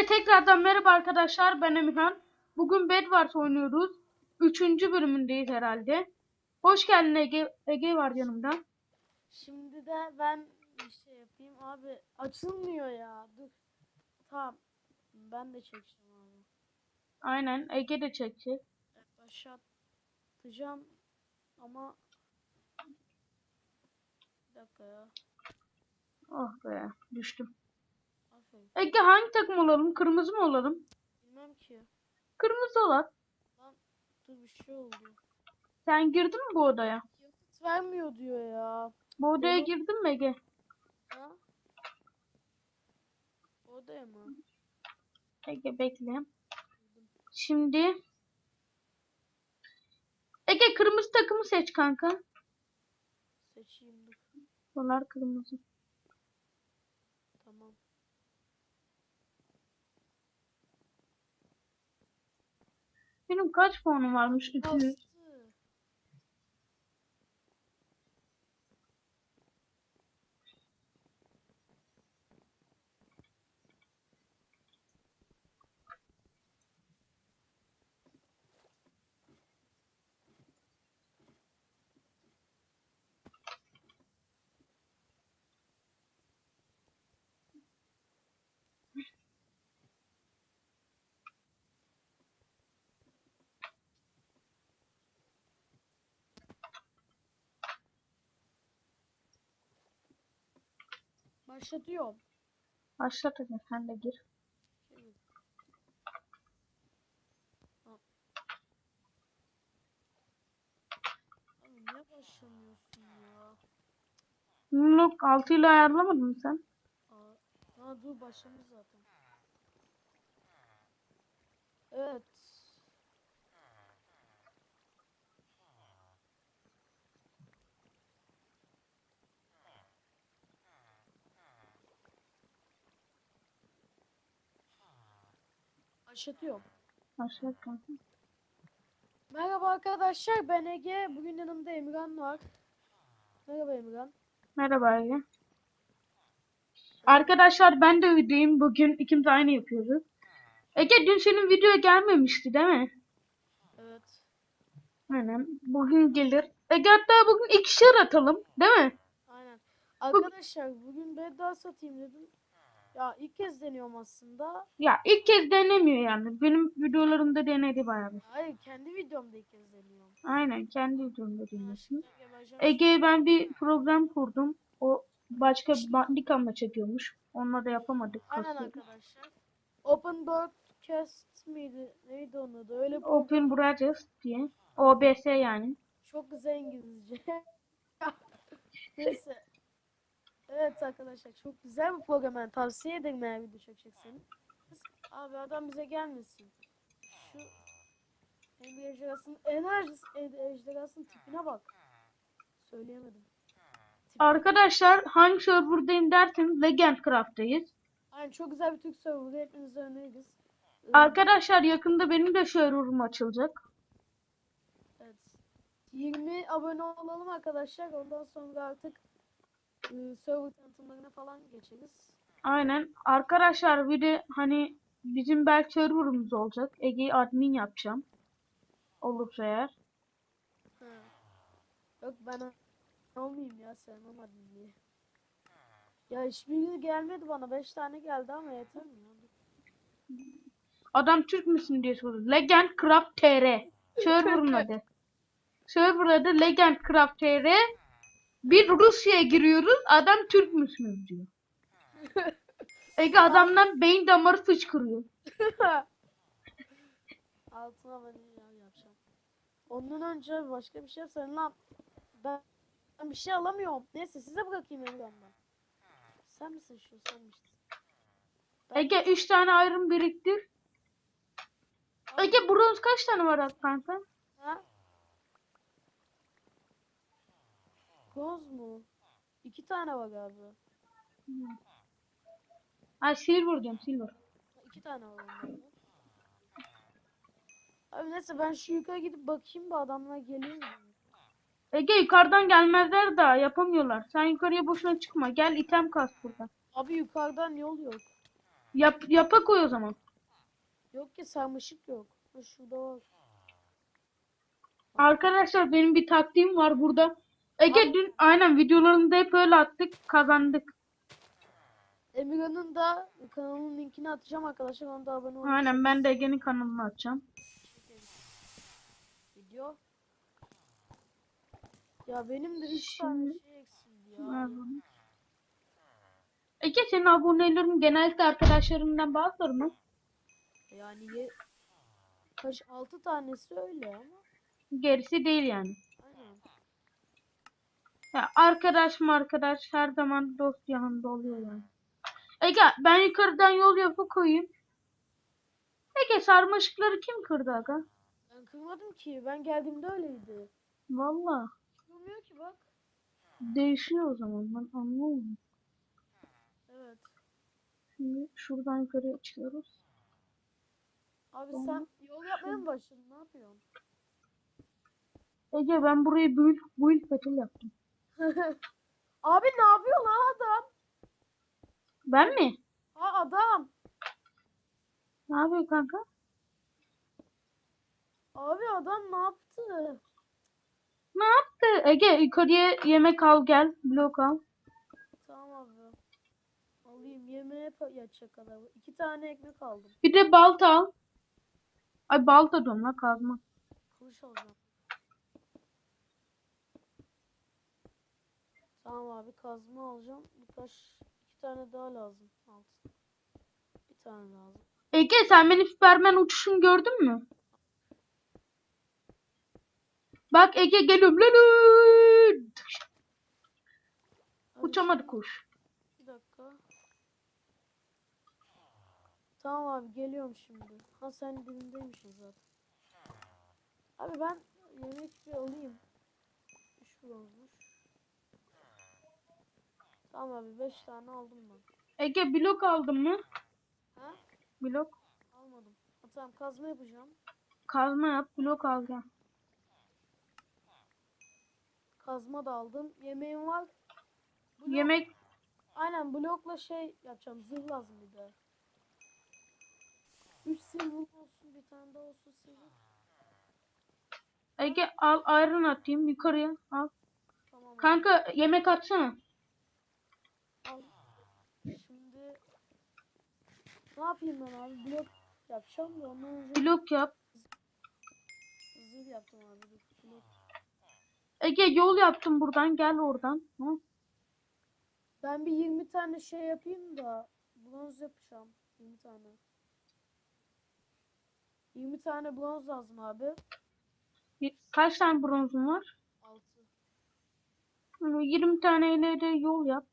Hepinize tekrardan merhaba arkadaşlar. Ben Emirhan. Bugün Bedwars oynuyoruz. Üçüncü bölümündeyiz herhalde. Hoş geldin Ege. Ege var yanımda. Şimdi de ben bir şey yapayım abi. Açılmıyor ya. Dur. Tamam. Ben de çekeceğim abi. Aynen Ege de çekecek. Evet, Başlatacağım ama bir dakika ya. Oh be düştüm. Ege hangi takım olalım? Kırmızı mı olalım? Bilmem ki. Kırmızı olan. Lan dur bir şey oldu. Sen girdin mi bu odaya? Yakıt vermiyor diyor ya. Bu odaya Yok. girdin mi Ege? Ha? Odaya mı? Ege bekle. Şimdi Ege kırmızı takımı seç kanka. Seçeyim dur. Bunlar kırmızı. Tamam. Benim kaç puanım varmış? 200. Başlatıyorum. Başlat Ege sen de gir. Niye başlamıyorsun ya? Numlok 6 ile ayarlamadın mı sen? Aa, ha dur başlamış zaten. Evet. Başlatıyorum. Başlat kanka. Merhaba arkadaşlar ben Ege. Bugün yanımda Emirhan var. Merhaba Emirhan. Merhaba Ege. Arkadaşlar ben de videoyum. Bugün ikimiz aynı yapıyoruz. Ege dün senin video gelmemişti değil mi? Evet. Aynen. Bugün gelir. Ege hatta bugün ikişer atalım. Değil mi? Aynen. Arkadaşlar bugün Bedda satayım dedim. Ya ilk kez deniyorum aslında. Ya ilk kez denemiyor yani. Benim videolarımda denedi bayağı bir. Hayır kendi videomda ilk kez deniyorum. Aynen kendi videomda deniyorsun. Ege'ye ben bir program kurdum. O başka bir bandicamla çekiyormuş. Onunla da yapamadık. Aynen kasıyordu. arkadaşlar. Open Broadcast miydi? Neydi onun adı? Öyle Open Broadcast diye. OBS yani. Çok güzel İngilizce. Neyse. Evet arkadaşlar çok güzel bir program. Yani tavsiye ederim eğer video çekecekseniz. Abi adam bize gelmesin. Şu Emre Ejderhası'nın enerjisi Ejderhası'nın tipine bak. Söyleyemedim. Tip- Arkadaşlar hangi serverdayım derseniz Legend Craft'tayız. Aynen çok güzel bir Türk serverı hepinize öneririz. Ee, Arkadaşlar yakında benim de server'ım açılacak. Evet. 20 abone olalım arkadaşlar. Ondan sonra artık e, server tanıtımlarına falan geçeriz. Aynen. Arkadaşlar bir de hani bizim belki server'ımız olacak. Ege'yi admin yapacağım. Olursa eğer. Ha. Yok ben olmayayım ya sevmem adminliği. Ya hiçbiri gelmedi bana. 5 tane geldi ama yeter mi? Adam Türk müsün diye soruyor. Legend Craft TR. Server'ın adı. Server adı Legend Craft TR. Bir Rusya'ya giriyoruz. Adam Türk müsünüz diyor. Ege adamdan beyin damarı fışkırıyor. Altına ben ya yapacağım. Ondan önce başka bir şey söyle lan. Ben, ben bir şey alamıyorum. Neyse size bırakayım ben. Sen misin şu sen misin? Ben- Ege 3 tane iron biriktir. Ege bronz kaç tane var at kanka? Ha? Goz mu? İki tane var abi. Ay silver diyorum silver. İki tane var. Abi neyse ben şu yukarı gidip bakayım da adamlar geliyor mu? Ege yukarıdan gelmezler daha yapamıyorlar. Sen yukarıya boşuna çıkma. Gel item kas buradan. Abi yukarıdan yol yok. Yap, yapa koy o zaman. Yok ki sarmaşık yok. Şurada var. Arkadaşlar benim bir taktiğim var burada. Ege dün aynen videolarında hep öyle attık kazandık. Emirhan'ın da kanalının linkini atacağım arkadaşlar. Ona da abone olun. Aynen ben de Ege'nin kanalını açacağım. Video. Ya benim de 3 tane şey eksildi ya. Ege senin abonelerin genellikle arkadaşlarından bazıları mı? Yani ye... kaç 6 tanesi öyle ama. Gerisi değil yani. Ya arkadaş mı arkadaş her zaman dost yanında oluyor yani. Ege ben yukarıdan yol yapıp koyayım. Ege sarmaşıkları kim kırdı aga? Ben kırmadım ki. Ben geldiğimde öyleydi. Valla Kırmıyor ki bak. değişiyor o zaman ben anlamadım. Evet. Şimdi şuradan yukarıya çıkıyoruz. Abi Tamam. sen yol yapmaya mı başladın? Ne yapıyorsun? Ege ben burayı build, build battle yaptım. Abi ne yapıyor lan adam? Ben mi? Ha adam. Ne yapıyor kanka? Abi adam ne yaptı? Ne yaptı? Ege yukarıya yemek al gel. Blok al. Tamam abi. Alayım yemeğe pa- yatacak kadar. İki tane ekmek aldım. Bir de balta al. Ay balta diyorum la kazma. Kılıç alacağım. Tamam abi kazma alacağım. Birkaç iki tane daha lazım. Altı. Bir tane lazım. Ege sen benim Superman uçuşumu gördün mü? Bak Ege geliyorum. Hadi Uçamadı kuş. Bir dakika. Tamam abi geliyorum şimdi. Ha sen dibimdeymişsin zaten. Abi ben yemek bir alayım. Üç bronzmuş. Tamam abi beş tane aldım ben. Ege blok aldın mı? Ha? Blok. Almadım. Ha, tamam kazma yapacağım. Kazma yap. Blok al gel. Kazma da aldım. Yemeğim var. Blok- Yemek Aynen blokla şey yapacağım. Zırh lazım bir de. Üç silver olsun bir tane daha olsun silver. Ege al iron atayım yukarıya. Al. Tamam. Kanka yemek atsana. Al. Şimdi ne yapayım ben abi? Blok yapacağım da ondan önce Blok yap. zırh yaptım abi. Dur, Blok. Ege yol yaptım buradan gel oradan. Hı? Ben bir 20 tane şey yapayım da bronz yapacağım. 20 tane. 20 tane bronz lazım abi. Kaç tane bronzun var? 6. Hı, 20 taneyle de yol yap.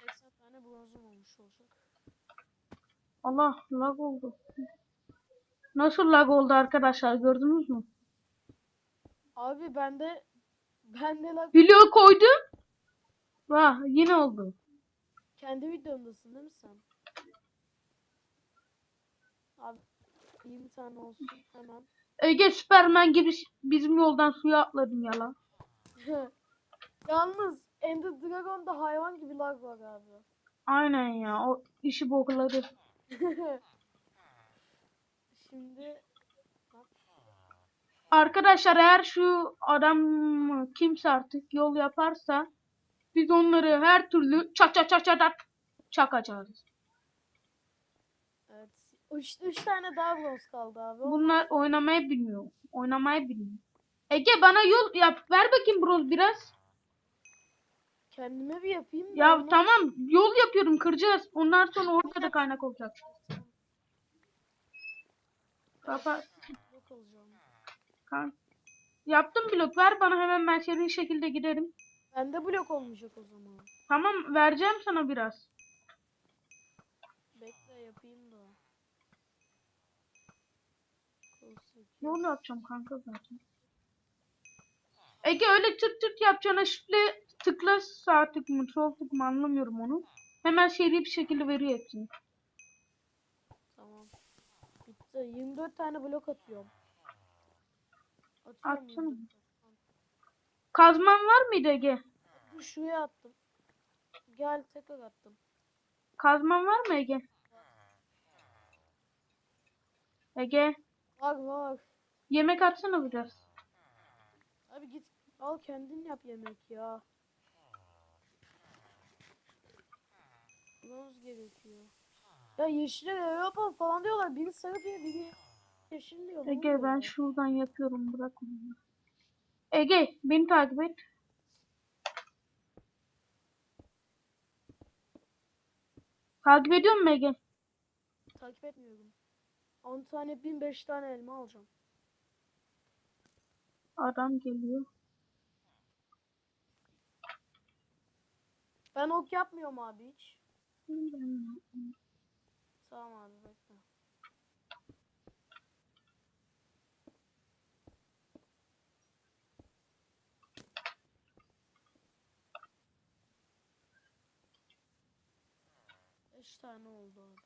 80 tane bronzum olmuş olacak. Allah lag oldu. Nasıl lag oldu arkadaşlar gördünüz mü? Abi bende bende lag Blok koydum. Vah yine oldu. kendi videomdasın değil mi sen? Abi 20 tane olsun hemen. Ege Superman gibi bizim yoldan suya atladım yalan. Yalnız Ender Dragon'da hayvan gibi lag var abi. Aynen ya o işi bokladı. Şimdi Arkadaşlar eğer şu adam kimse artık yol yaparsa biz onları her türlü çak çak çak çak çak çakacağız. evet 3 3 tane daha bronz kaldı abi. Bunlar oynamayı bilmiyor. Oynamayı bilmiyor. Ege bana yol yap. Ver bakayım bronz biraz. Kendime bir yapayım. Ya ondan- tamam yol yapıyorum kıracağız. Ondan sonra orada da kaynak olacak. Alacağım. Kan. Yaptım blok ver bana hemen ben seri şekilde giderim. Bende blok olmayacak o zaman. Tamam vereceğim sana biraz. Bekle yapayım da. Yol yapacağım kanka zaten. Ege öyle tık tık yapacağına şifle tıkla sağ tık mı sol tık mı anlamıyorum onu. Hemen seri bir şekilde veriyor hepsini. Tamam. Bitti. 24 tane blok atıyorum. Atıyorum Atsana. 24 tane. Kazman var mıydı Ege? Şuraya attım. Gel tekrar attım. Kazman var mı Ege? Ege Var var. yemek atsana biraz. Abi git al kendin yap yemek ya. Bronz gerekiyor. Ya yeşile ev yapalım falan diyorlar. Biri sarı diyor, biri yeşil diyor. Ege ben şuradan yapıyorum bırak onu. Ege beni takip et. Takip ediyor musun Ege? Takip etmiyorum. 10 tane bin 5 tane elma alacağım. Adam geliyor. Ben ok yapmıyorum abi hiç. Tamam abi bekle. Beş tane oldu abi.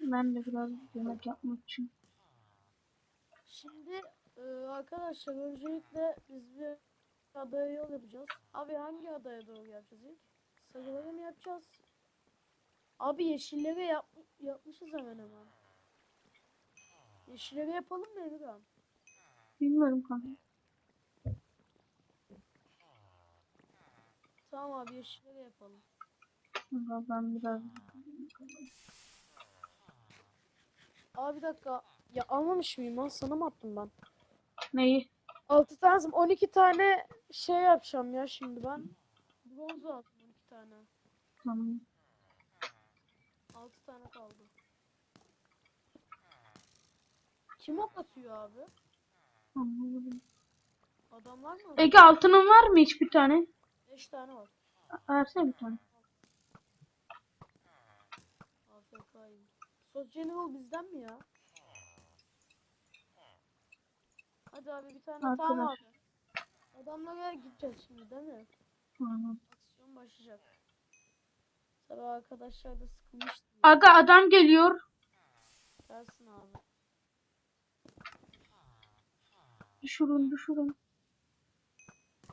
Ben de biraz yemek yapmak için. Şimdi e, arkadaşlar öncelikle biz bir adaya yol yapacağız. Abi hangi adaya doğru yapacağız ilk? Sarıları mı yapacağız? Abi yeşilleri yap yapmışız hemen hemen. Yeşilleri yapalım mı Emirhan? Bilmiyorum kanka. Tamam abi yeşilleri yapalım. Ben biraz Abi bir dakika. Ya almamış mıyım lan? Sana mı attım ben? neyi? 6 tane 12 tane şey yapacağım ya şimdi ben. Bronz aldım 12 tane. Tamam. 6 tane kaldı. Kim ok atıyor abi? Anladım. Adamlar mı? Ege altının var mı hiç bir tane? 5 tane var. Versene bir tane. AFK'yim. Sos General bizden mi ya? Hadi abi bir tane tamam Arkadaş. abi. Adamlara gideceğiz şimdi değil mi? Tamam. Aksiyon başlayacak. Tabii arkadaşlar da sıkılmıştı. Aga adam geliyor. Gelsin abi. Düşürün düşürün.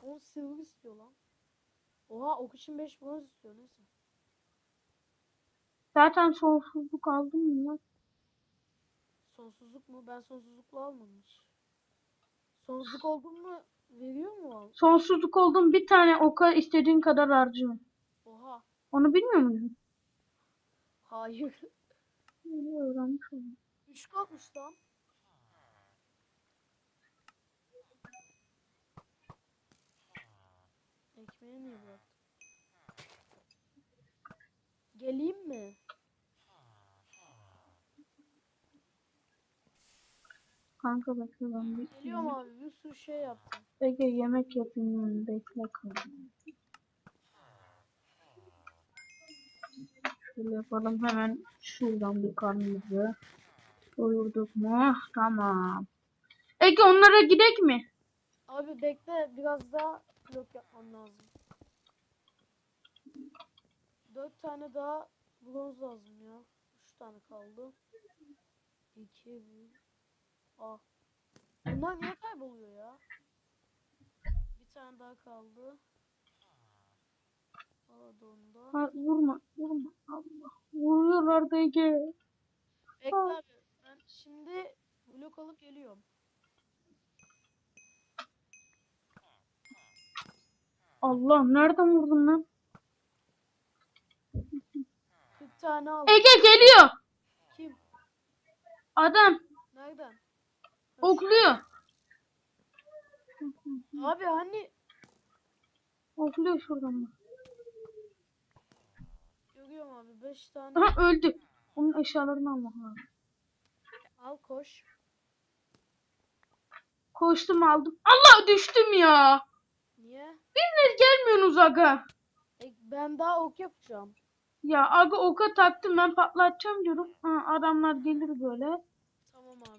10 silver istiyor lan. Oha ok için 5 bronz istiyor neyse. Zaten sonsuzluk aldım ya? Sonsuzluk mu? Ben sonsuzluklu almadım hiç. Sonsuzluk oldun mu veriyor mu? Sonsuzluk oldum bir tane oka istediğin kadar harcıyorum. Oha. Onu bilmiyor musun? Hayır. Yeni öğrenmiş oldum. 3 kalkmış lan. Ekmeği niye bıraktın? Geleyim mi? Kanka bekle ben bir Geliyorum abi bir sürü şey yaptım. Ege yemek yapayım bekle kanka. Şöyle yapalım hemen şuradan bir karnımızı doyurduk mu? Tamam. Ege onlara gidek mi? Abi bekle biraz daha blok yapmam lazım. 4 tane daha bronz lazım ya. 3 tane kaldı. 2 1 Aa. Bunlar niye kayboluyor ya? Bir tane daha kaldı. Al onu da. Ha, vurma vurma Allah. Vuruyorlar Ege. Bekle abi. Ben şimdi blok alıp geliyorum. Allah nereden vurdun lan? 40 tane aldım. Ege geliyor. Kim? Adam Nereden? Okluyor. Abi hani Okluyor şuradan bak. görüyorum abi 5 tane. Aha öldü. Onun eşyalarını almak lazım. Al koş. Koştum aldım. Allah düştüm ya. Niye? Biriniz gelmiyorsunuz aga. E, ben daha ok yapacağım. Ya aga oka taktım ben patlatacağım diyorum. Ha, adamlar gelir böyle.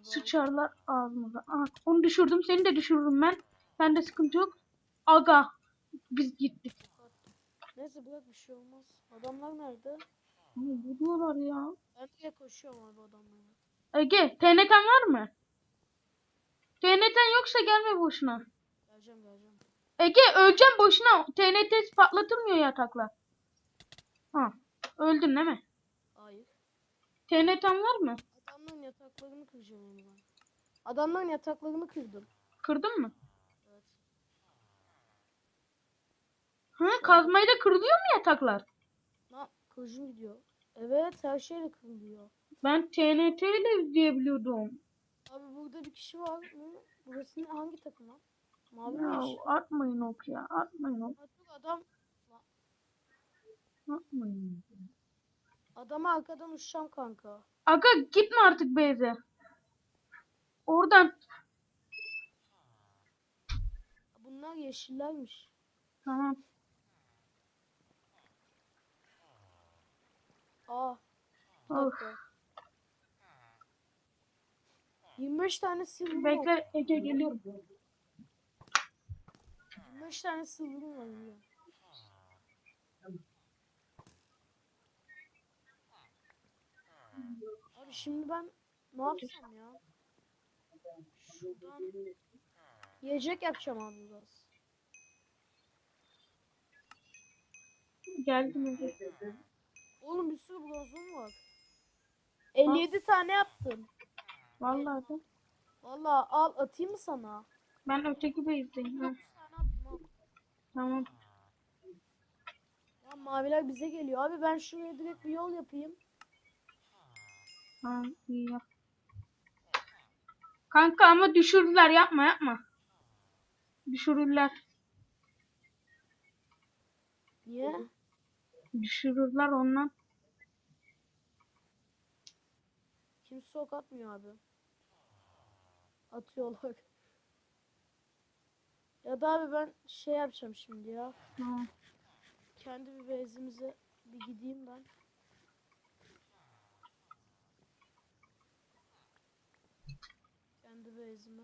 Sıçarlar ağzımıza. Aha, onu düşürdüm. Seni de düşürürüm ben. Sende sıkıntı yok. Aga. Biz gittik. Neyse bırak bir şey olmaz. Adamlar nerede? Ama vuruyorlar ya. Ben de koşuyorum abi adamlara. Ege, TNT'n var mı? TNT'n yoksa gelme boşuna. Geleceğim geleceğim. Ege öleceğim boşuna. TNT patlatılmıyor yataklar. Ha. Öldün değil mi? Hayır. TNT'n var mı? Adamların yataklarını kıracağım ben. Adamların yataklarını kırdım. Kırdın mı? Evet. Ha, kazmayla kırılıyor mu yataklar? Na kılıcım gidiyor. Evet her şey de kırılıyor. Ben TNT ile izleyebiliyordum. Abi burada bir kişi var mı? Burası ne? Hangi takım lan? Mavi Ya mi? atmayın ok ya. Atmayın ok. Ha, dur, adam Atmayın. adama arkadan uçacağım kanka. Aga gitme artık Beyze. Oradan. Bunlar yeşillermiş. Tamam. Aa. Of. dakika. 25 tane silver Bekle Ege geliyorum. 25 tane silver'ım var ya. Abi şimdi ben ne yapsam ya? Şuradan yiyecek yapacağım abi biraz. Geldim Ege. Oğlum bir sürü bronzum var. 57 tane yaptım. Vallahi de. Vallahi al atayım mı sana? Ben öteki Beyze'deyim. ha. 9 tane attım al. Tamam. Ya maviler bize geliyor. Abi ben şuraya direkt bir yol yapayım. İyi yap. Kanka ama düşürürler yapma yapma. Düşürürler. Niye? Düşürürler ondan. Kimse ok atmıyor abi. Atıyorlar. Ya da abi ben şey yapacağım şimdi ya. Tamam. Kendi bir bezimize bir gideyim ben. Bezime.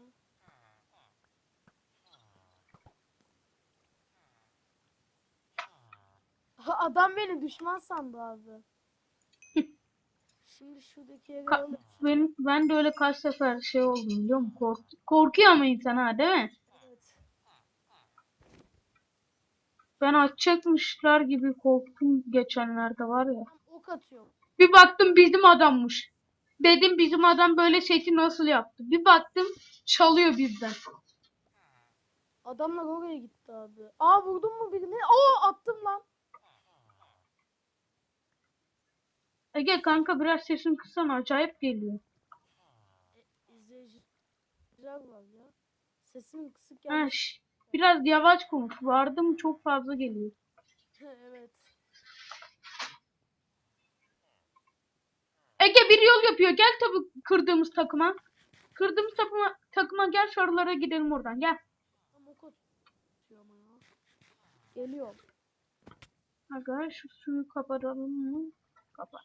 Aha, Adam beni düşman sandı abi. Şimdi şuradaki yere Ka- yol ben, ben de öyle kaç sefer şey oldum biliyor musun? Kork korkuyor ama insan ha değil mi? Evet. Ben açacakmışlar gibi korktum geçenlerde var ya. Tam ok atıyorum. Bir baktım bizim adammış. Dedim bizim adam böyle sesi nasıl yaptı? Bir baktım çalıyor bizden. Adamlar oraya gitti abi. Aa vurdun mu birini? Oo attım lan. Ege kanka biraz sesin kıssana acayip geliyor. İzleyiciler var ya. Sesim kısık Ha, geldi. şş, biraz yavaş konuş. Vardım çok fazla geliyor. evet. Ege bir yol yapıyor. Gel tabi kırdığımız takıma. Kırdığımız takıma, takıma gel şuralara gidelim oradan. Gel. Tam ok atıyor ama ya. Geliyor. Aga şu suyu kapatalım mı? Kapat.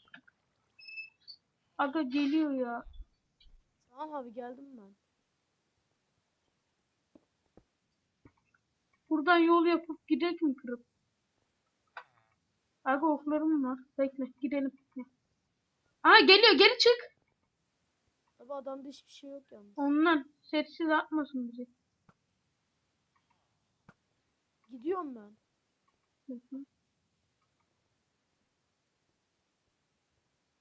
Aga geliyor ya. Tamam abi geldim ben. Buradan yol yapıp gidelim kırıp? Aga oklarım var. Bekle gidelim. Aa geliyor geri çık. Abi adamda hiçbir şey yok yalnız. Ondan sessiz atmasın bizi. Gidiyorum ben. Bekle.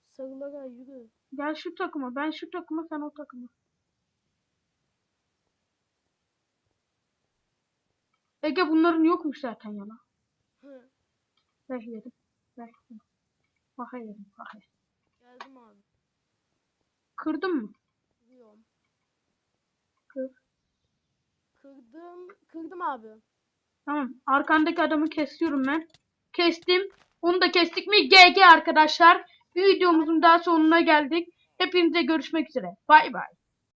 Sarılara yürü. Gel şu takıma. Ben şu takıma sen o takıma. Ege bunların yokmuş zaten yana. Hı. Ver yedim. Ver. Baka yedim. Baka yedim. Geldim abi. Kırdın mı? Gidiyorum. Kır. Kırdım. Kırdım abi. Tamam. Arkandaki adamı kesiyorum ben. Kestim. Onu da kestik mi? GG arkadaşlar. Videomuzun daha sonuna geldik. Hepinize görüşmek üzere. Bay bay.